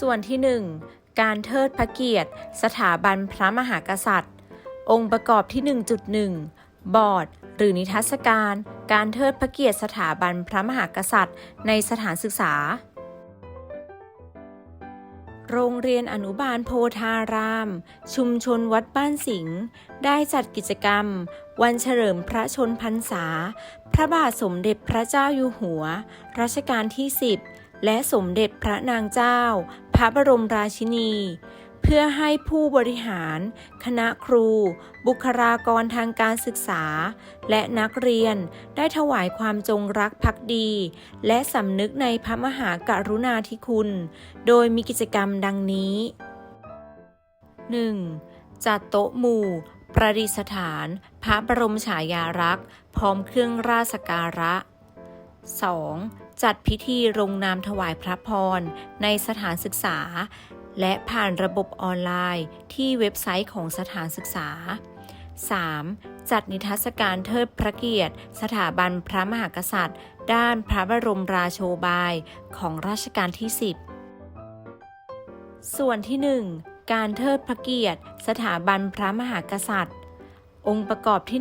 ส่วนที่ 1 การเทิดพระเกียรติ สถาบันพระมหากษัตริย์ องค์ประกอบที่ 1.1 บอร์ด หรือนิทรรศการ การเทิดพระเกียรติสถาบันพระมหากษัตริย์ ในสถานศึกษา โรงเรียนอนุบาลโพธาราม ชุมชนวัดบ้านสิงห์ได้จัดกิจกรรม วันเฉลิมพระชนพรรษา พระบาทสมเด็จพระเจ้าอยู่หัว รัชกาลที่ 10และสมเด็จพระนางเจ้า พระบรมราชินี เพื่อให้ผู้บริหาร คณะครู บุคลากรทางการศึกษา และนักเรียนได้ถวายความจงรักภักดี และสำนึกในพระมหากรุณาธิคุณ โดยมีกิจกรรมดังนี้ 1. จัดโต๊ะหมู่ประดิษฐาน พระบรมฉายารักษ์พร้อมเครื่องราชการะ 2. จัดพิธีลงนามถวายพระพร ในสถานศึกษา และผ่านระบบออนไลน์ ที่เว็บไซต์ของสถานศึกษา 3. จัดนิทรรศการเทิดพระเกียรติ สถาบันพระมหากษัตริย์ ด้านพระบรมราโชบายของรัชกาลที่ 10 ส่วนที่ 1 การเทิดพระเกียรติ สถาบันพระมหากษัตริย์ องค์ประกอบที่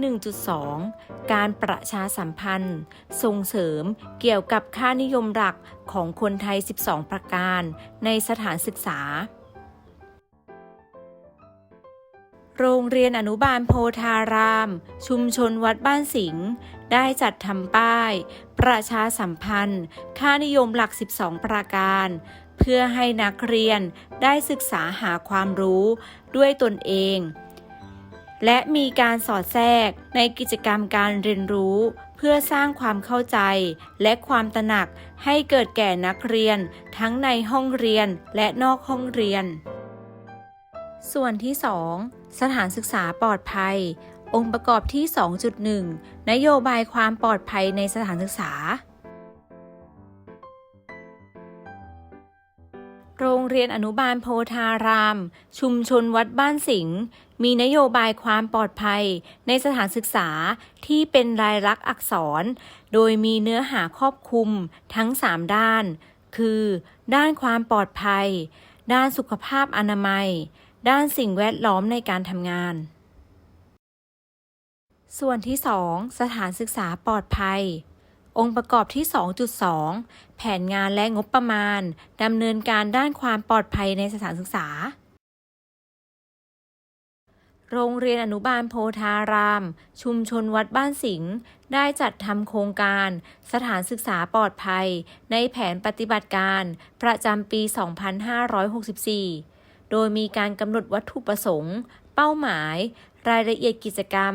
1.2 การประชาสัมพันธ์ ส่งเสริมเกี่ยวกับค่านิยมหลักของคนไทย 12 ประการ ในสถานศึกษา โรงเรียนอนุบาลโพธาราม ชุมชนวัดบ้านสิงห์ได้จัดทำป้าย ประชาสัมพันธ์ ค่านิยมหลัก 12 ประการ เพื่อให้นักเรียนได้ศึกษาหาความรู้ด้วยตนเอง และมีการสอดแทรกในกิจกรรมการเรียนรู้ เพื่อสร้างความเข้าใจ และความตระหนักให้เกิดแก่นักเรียน ทั้งในห้องเรียนและนอกห้องเรียน ส่วนที่ 2 สถานศึกษาปลอดภัย องค์ประกอบที่ 2.1 นโยบายความปลอดภัยในสถานศึกษา โรงเรียนอนุบาลโพธาราม ชุมชนวัดบ้านสิงห์มีนโยบายความปลอดภัย ในสถานศึกษาที่เป็นลายลักษณ์อักษร โดยมีเนื้อหาครอบคลุมทั้ง 3 ด้าน คือ ด้านความปลอดภัย ด้านสุขภาพอนามัย ด้านสิ่งแวดล้อมในการทำงาน ส่วนที่ 2 สถานศึกษาปลอดภัย องค์ประกอบที่ 2.2 แผนงานและงบประมาณดำเนินการด้านความปลอดภัยในสถานศึกษา โรงเรียนอนุบาลโพธาราม ชุมชนวัดบ้านสิงห์ได้จัดทำโครงการ สถานศึกษาปลอดภัย ในแผนปฏิบัติการประจำปี 2564 โดยมีการกำหนดวัตถุประสงค์ เป้าหมายรายละเอียดกิจกรรม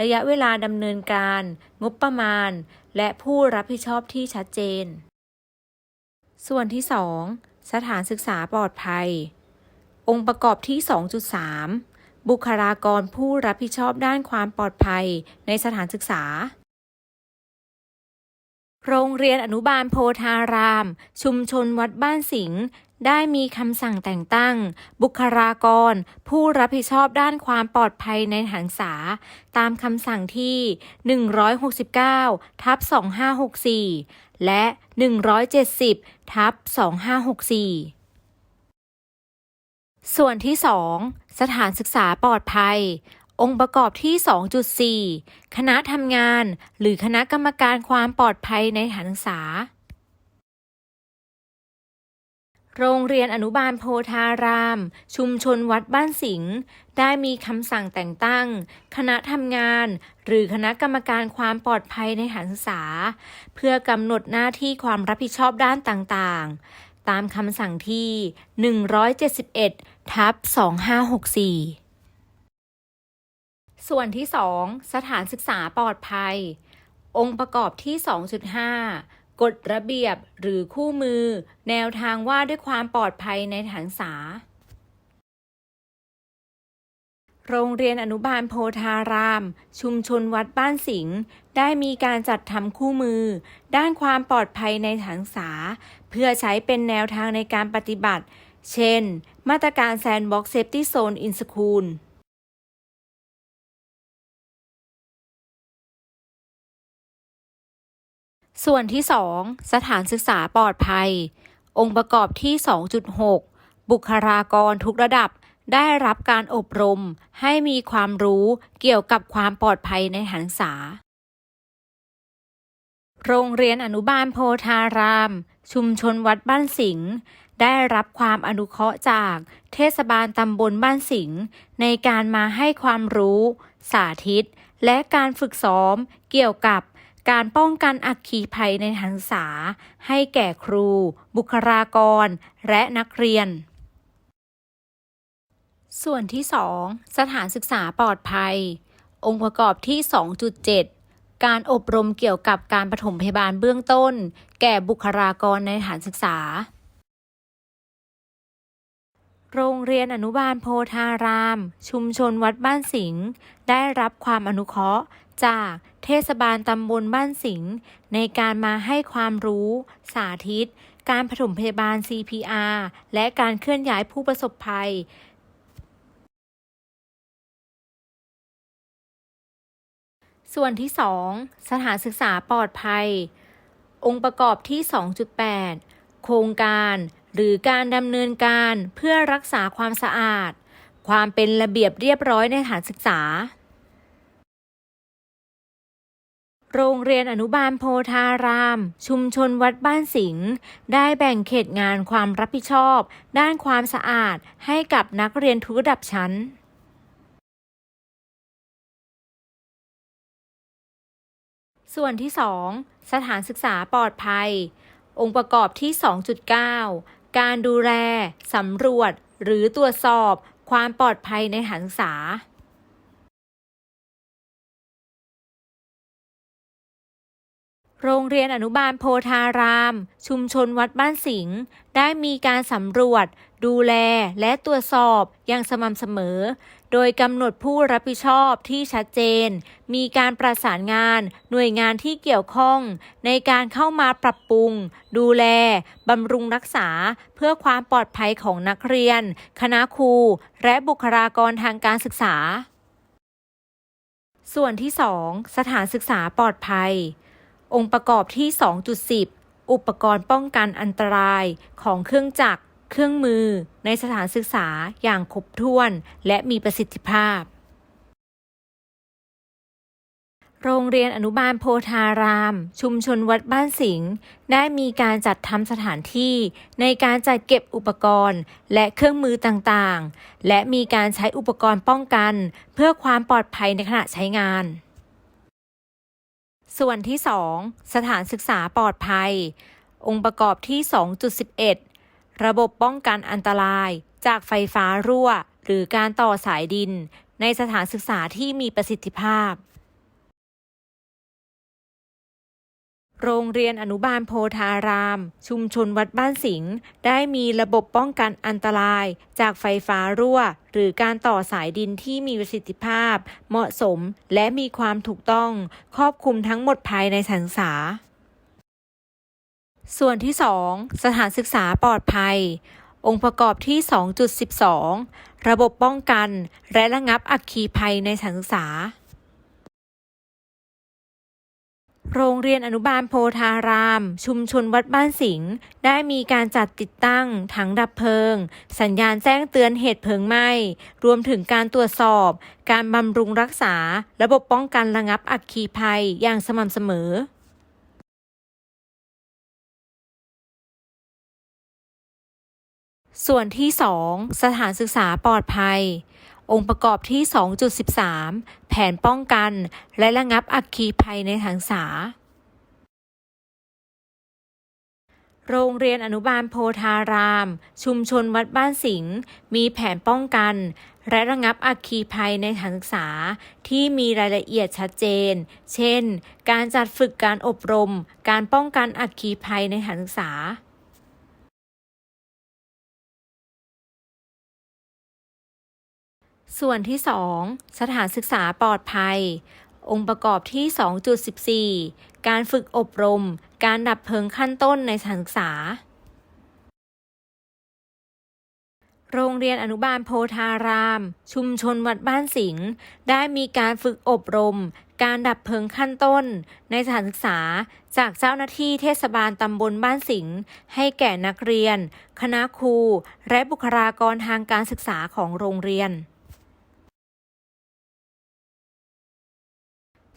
ระยะเวลาดำเนินการ งบประมาณ และผู้รับผิดชอบที่ชัดเจน ส่วนที่ 2 สถานศึกษาปลอดภัย องค์ประกอบที่ 2.3 บุคลากรผู้รับผิดชอบด้านความปลอดภัยในสถานศึกษา โรงเรียนอนุบาลโพธาราม ชุมชนวัดบ้านสิงห์ ได้มีคำสั่งแต่งตั้ง บุคลากร ผู้รับผิดชอบด้านความปลอดภัยในถานศึกษาตามคำสั่งที่ 169 ทับ 2564 และ 170 ทับ 2564ส่วนที่ 2 สถานศึกษาปลอดภัย องค์ประกอบที่ 2.4 คณะทำงาน หรือคณะกรรมการความปลอดภัยในสถานศึกษา โรงเรียนอนุบาลโพธาราม ชุมชนวัดบ้านสิงห์ได้มีคำสั่งแต่งตั้ง คณะทำงาน หรือคณะกรรมการความปลอดภัยในสถานศึกษา เพื่อกำหนดหน้าที่ความรับผิดชอบด้านต่างๆ ตามคำสั่งที่ 171 ทับ 2564 ส่วนที่ 2 สถานศึกษาปลอดภัย องค์ประกอบที่ 2.5 กฎระเบียบหรือคู่มือ แนวทางว่าด้วยความปลอดภัยในถานศึกษาโรงเรียนอนุบาลโพธาราม ชุมชนวัดบ้านสิงห์ได้มีการจัดทำคู่มือ ด้านความปลอดภัยในถานศึกษาเพื่อใช้เป็นแนวทางในการปฏิบัติ เช่น มาตรการ Sandbox Safety Zone in School ส่ ส่วนที่ 2 สถานศึกษาปลอดภัย องค์ประกอบที่ 2.6 บุคลากรทุกระดับได้รับการอบรมให้มีความรู้เกี่ยวกับความปลอดภัยในสถานศึกษา โรงเรียนอนุบาลโพธาราม ชุมชนวัดบ้านสิงห์ได้รับความอนุเคราะห์จากเทศบาลตำบลบ้านสิงห์ในการมาให้ความรู้ สาธิต และการฝึกซ้อมเกี่ยวกับ การป้องกันอัคคีภัยในทางศึกษา ให้แก่ครู บุคลากร และนักเรียน ส่วนที่ 2 สถานศึกษาปลอดภัย องค์ประกอบที่ 2.7 การอบรมเกี่ยวกับการปฐมพยาบาลเบื้องต้น แก่บุคลากรในสถานศึกษา โรงเรียนอนุบาลโพธาราม ชุมชนวัดบ้านสิงห์ได้รับความอนุเคราะห์ จากเทศบาลตำบลบ้านสิงห์ในการมาให้ความรู้ สาธิต การปฐมพยาบาล CPR และการเคลื่อนย้ายผู้ประสบภัยส่วนที่ 2 สถานศึกษาปลอดภัย องค์ประกอบที่ 2.8 โครงการ หรือการดำเนินการเพื่อรักษาความสะอาด ความเป็นระเบียบเรียบร้อยในสถานศึกษา โรงเรียนอนุบาลโพธาราม ชุมชนวัดบ้านสิงห์ได้แบ่งเขตงานความรับผิดชอบ ด้านความสะอาดให้กับนักเรียนทุกระดับชั้นส่วนที่ 2 สถานศึกษาปลอดภัย องค์ประกอบที่ 2.9 การดูแล สำรวจ หรือตรวจสอบความปลอดภัยในสถานศึกษา โรงเรียนอนุบาลโพธาราม ชุมชนวัดบ้านสิงห์ได้มีการสำรวจ ดูแลและตรวจสอบอย่างสม่ำเสมอ โดยกำหนดผู้รับผิดชอบที่ชัดเจน มีการประสานงานหน่วยงานที่เกี่ยวข้อง ในการเข้ามาปรับปรุง ดูแลบำรุงรักษา เพื่อความปลอดภัยของนักเรียน คณะครู และบุคลากรทางการศึกษา ส่วนที่ 2 สถานศึกษาปลอดภัย องค์ประกอบที่ 2.10 อุปกรณ์ป้องกันอันตรายของเครื่องจักร เครื่องมือ ในสถานศึกษาอย่างครบถ้วน และมีประสิทธิภาพ โรงเรียนอนุบาลโพธาราม ชุมชนวัดบ้านสิงห์ได้มีการจัดทำสถานที่ ในการจัดเก็บอุปกรณ์ และเครื่องมือต่างๆ และมีการใช้อุปกรณ์ป้องกัน เพื่อความปลอดภัยในขณะใช้งาน ส่วนที่ 2 สถานศึกษาปลอดภัย องค์ประกอบที่ 2.11 ระบบป้องกันอันตรายจากไฟฟ้ารั่ว หรือการต่อสายดิน ในสถานศึกษาที่มีประสิทธิภาพ โรงเรียนอนุบาลโพธาราม ชุมชนวัดบ้านสิงห์ได้มีระบบป้องกันอันตราย จากไฟฟ้ารั่ว หรือการต่อสายดินที่มีประสิทธิภาพ เหมาะสมและมีความถูกต้อง ครอบคลุมทั้งหมดภายในสถานศึกษาส่วนที่ 2 สถานศึกษาปลอดภัย องค์ประกอบที่ 2.12 ระบบป้องกัน และระงับอัคคีภัยในสถานศึกษา โรงเรียนอนุบาลโพธาราม ชุมชนวัดบ้านสิงห์ได้มีการจัดติดตั้งถังดับเพลิง สัญญาณแจ้งเตือนเหตุเพลิงไหม้รวมถึงการตรวจสอบ การบำรุงรักษา ระบบป้องกันระงับอัคคีภัยอย่างสม่ำเสมอส่วนที่ 2 สถานศึกษาปลอดภัย องค์ประกอบที่ 2.13 แผนป้องกันและระงับอัคคีภัยในทางศึกษาโรงเรียนอนุบาลโพธาราม ชุมชนวัดบ้านสิงห์มีแผนป้องกัน และระงับอัคคีภัยในสถานศึกษาที่มีรายละเอียดชัดเจน เช่น การจัดฝึกการอบรม การป้องกันอัคคีภัยในสถานศึกษา ส่วนที่ 2 สถานศึกษาปลอดภัย องค์ประกอบที่ 2.14 การฝึกอบรม การดับเพลิงขั้นต้นในสถานศึกษา โรงเรียนอนุบาลโพธาราม ชุมชนวัดบ้านสิงห์ได้มีการฝึกอบรม การดับเพลิงขั้นต้น ในสถานศึกษา จากเจ้าหน้าที่เทศบาลตำบลบ้านสิงห์ให้แก่นักเรียน คณะครู และบุคลากรทางการศึกษาของโรงเรียน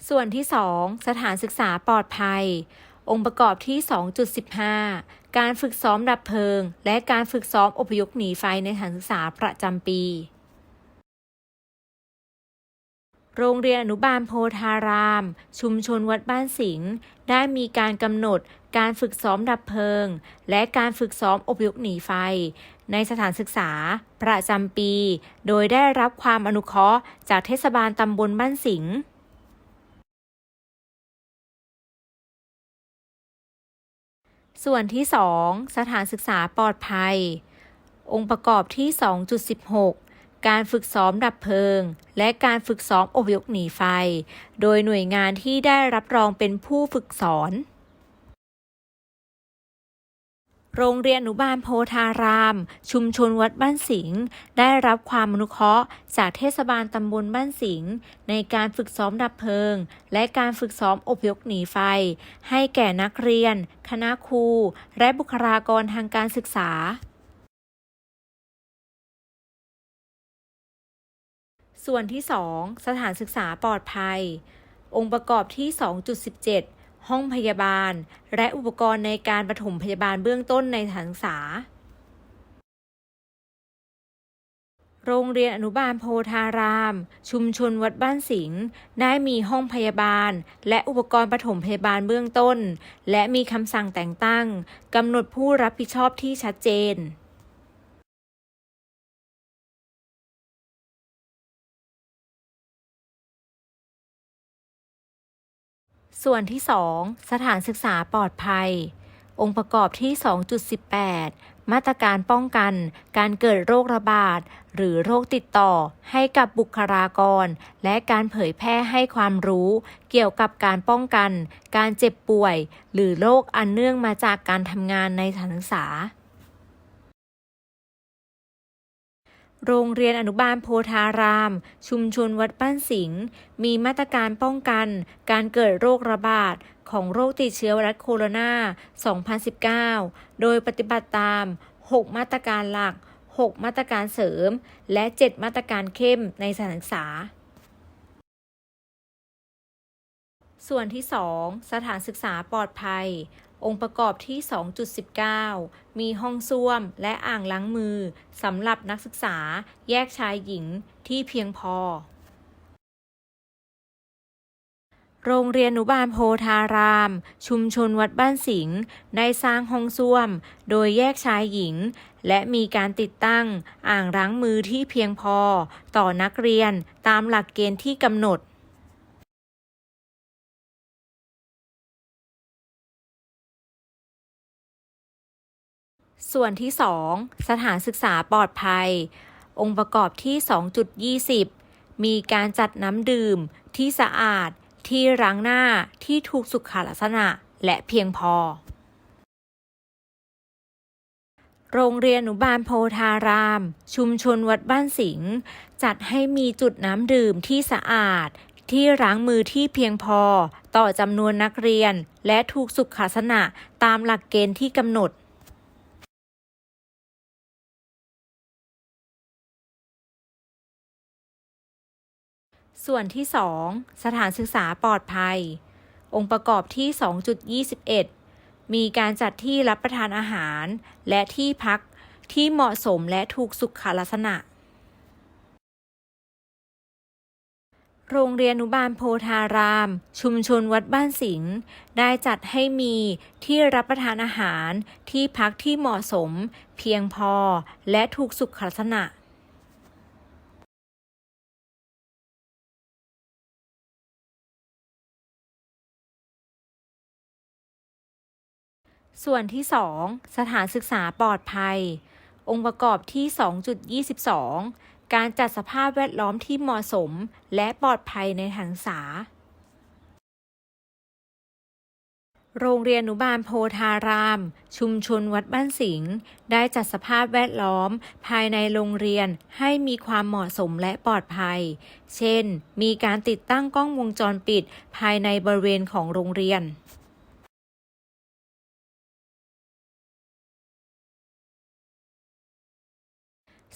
ส่วนที่ 2 สถานศึกษาปลอดภัย องค์ประกอบที่ 2.15 การฝึกซ้อมดับเพลิง และการฝึกซ้อมอพยพหนีไฟในสถานศึกษาประจำปี โรงเรียนอนุบาลโพธาราม ชุมชนวัดบ้านสิงห์ได้มีการกำหนดการฝึกซ้อมดับเพลิง และการฝึกซ้อมอพยพหนีไฟ ในสถานศึกษาประจำปี โดยได้รับความอนุเคราะห์จากเทศบาลตำบลบ้านสิงห์ ส่วนที่ 2 สถานศึกษาปลอดภัย องค์ประกอบที่ 2.16 การฝึกซ้อมดับเพลิง และการฝึกซ้อมอบยกหนีไฟ โดยหน่วยงานที่ได้รับรองเป็นผู้ฝึกสอน โรงเรียนอนุบาลโพธาราม ชุมชนวัดบ้านสิงห์ได้รับความอนุเคราะห์ จากเทศบาลตำบลบ้านสิงห์ในการฝึกซ้อมดับเพลิง และการฝึกซ้อมอพยพหนีไฟ ให้แก่นักเรียน คณะครู และบุคลากรทางการศึกษาส่วนที่ 2 สถานศึกษาปลอดภัย องค์ประกอบที่ 2.17 ห้องพยาบาล และอุปกรณ์ในการปฐมพยาบาลเบื้องต้นในสถานศึกษา โรงเรียนอนุบาลโพธาราม ชุมชนวัดบ้านสิงห์ได้มีห้องพยาบาล และอุปกรณ์ปฐมพยาบาลเบื้องต้น และมีคำสั่งแต่งตั้งกำหนดผู้รับผิดชอบที่ชัดเจน ส่วนที่ 2 สถานศึกษาปลอดภัย องค์ประกอบที่ 2.18 มาตรการป้องกันการเกิดโรคระบาด หรือโรคติดต่อให้กับบุคลากร และการเผยแพร่ให้ความรู้ เกี่ยวกับการป้องกัน การเจ็บป่วย หรือโรคอันเนื่องมาจากการทำงานในสถานศึกษา โรงเรียนอนุบาลโพธาราม ชุมชนวัดบ้านสิงห์มีมาตรการป้องกัน การเกิดโรคระบาดของโรคติดเชื้อไวรัสโคโรนา 2019 โดยปฏิบัติตาม 6 มาตรการหลัก 6 มาตรการเสริม และ 7 มาตรการเข้มในสถานศึกษา ส่วนที่ 2 สถานศึกษาปลอดภัย องค์ประกอบที่ 2.19 มีห้องส้วมและอ่างล้างมือสำหรับนักศึกษาแยกชายหญิงที่เพียงพอ โรงเรียนอนุบาลโพธาราม ชุมชนวัดบ้านสิงห์ได้สร้างห้องส้วม โดยแยกชายหญิง และมีการติดตั้งอ่างล้างมือที่เพียงพอ ต่อนักเรียนตามหลักเกณฑ์ที่กำหนด ส่วนที่ 2 สถานศึกษาปลอดภัย องค์ประกอบที่ 2.20 มีการจัดน้ำดื่มที่สะอาด ที่ล้างหน้าที่ถูกสุขลักษณะและเพียงพอ โรงเรียนอนุบาลโพธาราม ชุมชนวัดบ้านสิงห์จัดให้มีจุดน้ำดื่มที่สะอาด ที่ล้างมือที่เพียงพอ ต่อจำนวนนักเรียนและถูกสุขลักษณะตามหลักเกณฑ์ที่กำหนด ส่วนที่ 2 สถานศึกษาปลอดภัย องค์ประกอบที่ 2.21 มีการจัดที่รับประทานอาหาร และที่พักที่เหมาะสมและถูกสุขลักษณะ โรงเรียนอนุบาลโพธาราม ชุมชนวัดบ้านสิงห์ได้จัดให้มีที่รับประทานอาหารที่พักที่เหมาะสม เพียงพอและถูกสุขลักษณะ ส่วนที่ 2 สถานศึกษาปลอดภัย องค์ประกอบที่ 2.22 การจัดสภาพแวดล้อมที่เหมาะสม และปลอดภัยในทางศึกษา โรงเรียนอนุบาลโพธาราม ชุมชนวัดบ้านสิงห์ได้จัดสภาพแวดล้อม ภายในโรงเรียนให้มีความเหมาะสมและปลอดภัย เช่น มีการติดตั้งกล้องวงจรปิด ภายในบริเวณของโรงเรียน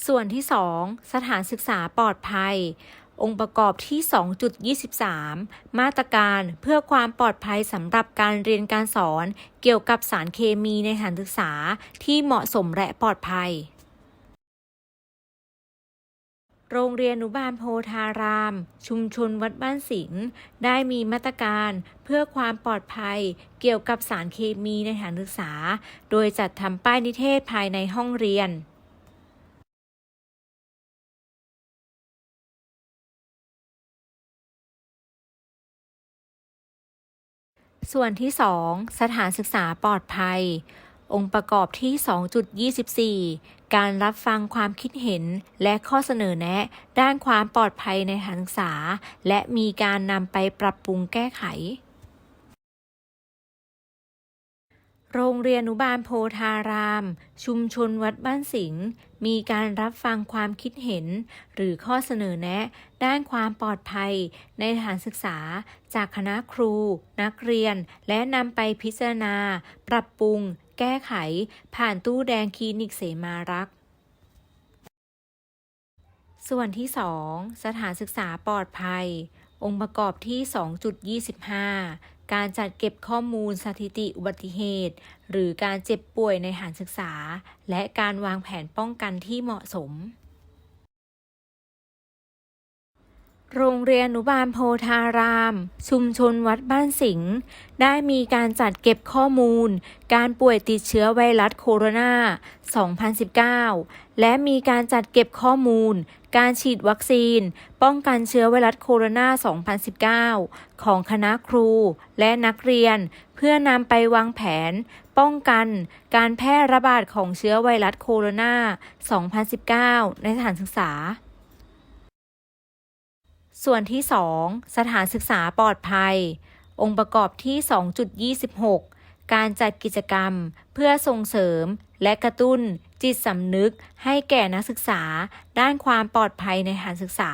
ส่วนที่ 2 สถานศึกษาปลอดภัย องค์ประกอบที่ 2.23 มาตรการเพื่อความปลอดภัยสำหรับการเรียนการสอนเกี่ยวกับสารเคมีในสถานศึกษาที่เหมาะสมและปลอดภัย โรงเรียนอนุบาลโพธาราม ชุมชนวัดบ้านสิงห์ได้มีมาตรการเพื่อความปลอดภัยเกี่ยวกับสารเคมีในสถานศึกษา โดยจัดทำป้ายนิเทศภายในห้องเรียน ส่วนที่ 2 สถานศึกษาปลอดภัย องค์ประกอบที่ 2.24 การรับฟังความคิดเห็นและข้อเสนอแนะ ด้านความปลอดภัยในสถานศึกษา และมีการนำไปปรับปรุงแก้ไข โรงเรียนอนุบาลโพธาราม ชุมชนวัดบ้านสิงห์มีการรับฟังความคิดเห็น หรือข้อเสนอแนะ ด้านความปลอดภัย ในสถานศึกษา จากคณะครู นักเรียน และนำไปพิจารณา ปรับปรุง แก้ไข ผ่านตู้แดงคลินิกเสมารัก ส่วนที่ 2 สถานศึกษาปลอดภัย องค์ประกอบที่ 2.25 การจัดเก็บข้อมูลสถิติอุบัติเหตุ หรือการเจ็บป่วยในฐานศึกษา และการวางแผนป้องกันที่เหมาะสม โรงเรียนอนุบาลโพธาราม ชุมชนวัดบ้านสิงห์ได้มีการจัดเก็บข้อมูล การป่วยติดเชื้อไวรัสโคโรนา 2019 และมีการจัดเก็บข้อมูล การฉีดวัคซีน ป้องกันเชื้อไวรัสโคโรนา 2019 ของคณะครูและนักเรียน เพื่อนำไปวางแผน ป้องกันการแพร่ระบาดของเชื้อไวรัสโคโรนา 2019 ในสถานศึกษา ส่วนที่ 2 สถานศึกษาปลอดภัย องค์ประกอบที่ 2.26 การจัดกิจกรรมเพื่อส่งเสริมและกระตุ้นจิตสำนึกให้แก่นักศึกษาด้านความปลอดภัยในสถานศึกษา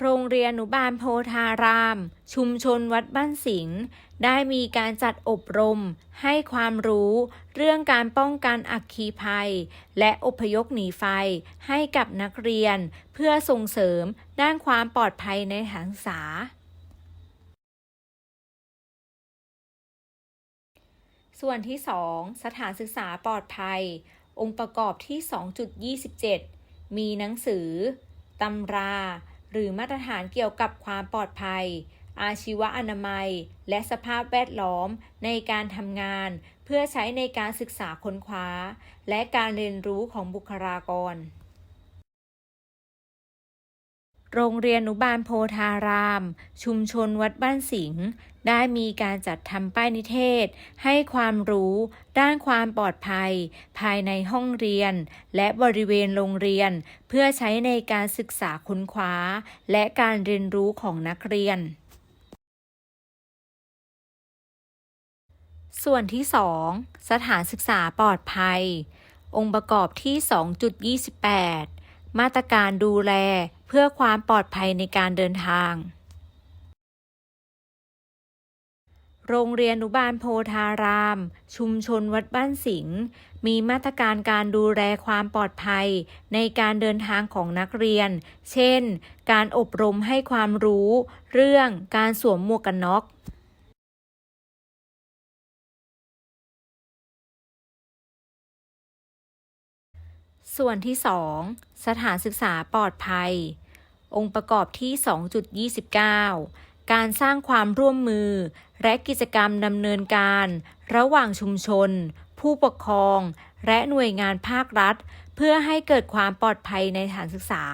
โรงเรียนอนุบาลโพธาราม ชุมชนวัดบ้านสิงห์ได้มีการจัดอบรม ให้ความรู้เรื่องการป้องกันอัคคีภัย และอพยพหนีไฟให้กับนักเรียน เพื่อส่งเสริมด้านความปลอดภัยในสถานศึกษาส่วนที่ 2 สถานศึกษาปลอดภัย องค์ประกอบที่ 2.27 มีหนังสือ ตำรา หรือมาตรฐานเกี่ยวกับความปลอดภัย อาชีวอนามัย และสภาพแวดล้อมในการทำงาน เพื่อใช้ในการศึกษาค้นคว้า และการเรียนรู้ของบุคลากร โรงเรียนอนุบาลโพธาราม ชุมชนวัดบ้านสิงห์ได้มีการจัดทำป้ายนิเทศ ให้ความรู้ ด้านความปลอดภัย ภายในห้องเรียน และบริเวณโรงเรียน เพื่อใช้ในการศึกษาค้นคว้า และการเรียนรู้ของนักเรียน ส่วนที่ 2 สถานศึกษาปลอดภัย องค์ประกอบที่ 2.28 มาตรการดูแล เพื่อความปลอดภัยในการเดินทาง โรงเรียนอนุบาลโพธาราม ชุมชนวัดบ้านสิงห์มีมาตรการการดูแลความปลอดภัยในการเดินทางของนักเรียน เช่น การอบรมให้ความรู้ เรื่องการสวมหมวกกันน็อก ส่วนที่ 2 สถานศึกษาปลอดภัย องค์ประกอบที่ 2.29 การสร้างความร่วมมือ และกิจกรรมดำเนินการ ระหว่างชุมชน ผู้ปกครอง และหน่วยงานภาครัฐ เพื่อให้เกิดความปลอดภัยในสถานศึกษา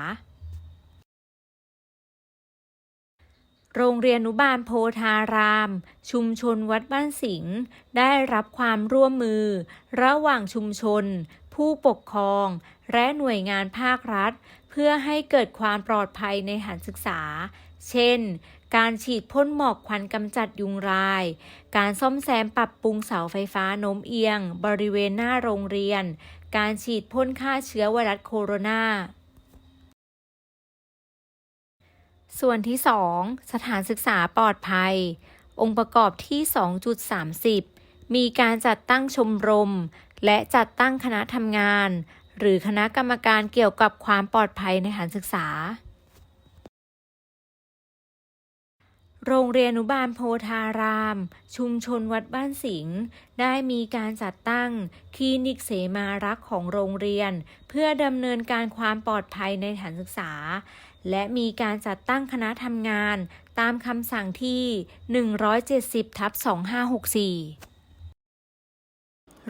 โรงเรียนอนุบาลโพธาราม ชุมชนวัดบ้านสิงห์ได้รับความร่วมมือ ระหว่างชุมชน ผู้ปกครอง และหน่วยงานภาครัฐ เพื่อให้เกิดความปลอดภัยในสถานศึกษา เช่น การฉีดพ่นหมอกควันกำจัดยุงลาย การซ่อมแซมปรับปรุงเสาไฟฟ้าโน้มเอียง บริเวณหน้าโรงเรียน การฉีดพ่นฆ่าเชื้อไวรัสโคโรนาส่วนที่ 2 สถานศึกษาปลอดภัย องค์ประกอบที่ 2.30 มีการจัดตั้งชมรม และจัดตั้งคณะทำงาน หรือคณะกรรมการเกี่ยวกับความปลอดภัยในสถานศึกษา โรงเรียนอนุบาลโพธาราม ชุมชนวัดบ้านสิงห์ได้มีการจัดตั้งคลินิกเสมารักของโรงเรียน เพื่อดำเนินการความปลอดภัยในสถานศึกษา และมีการจัดตั้งคณะทำงาน ตามคำสั่งที่ 170ทับ2564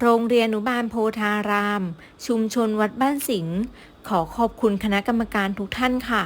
โรงเรียนอนุบาลโพธาราม ชุมชนวัดบ้านสิงห์ขอขอบคุณคณะกรรมการทุกท่านค่ะ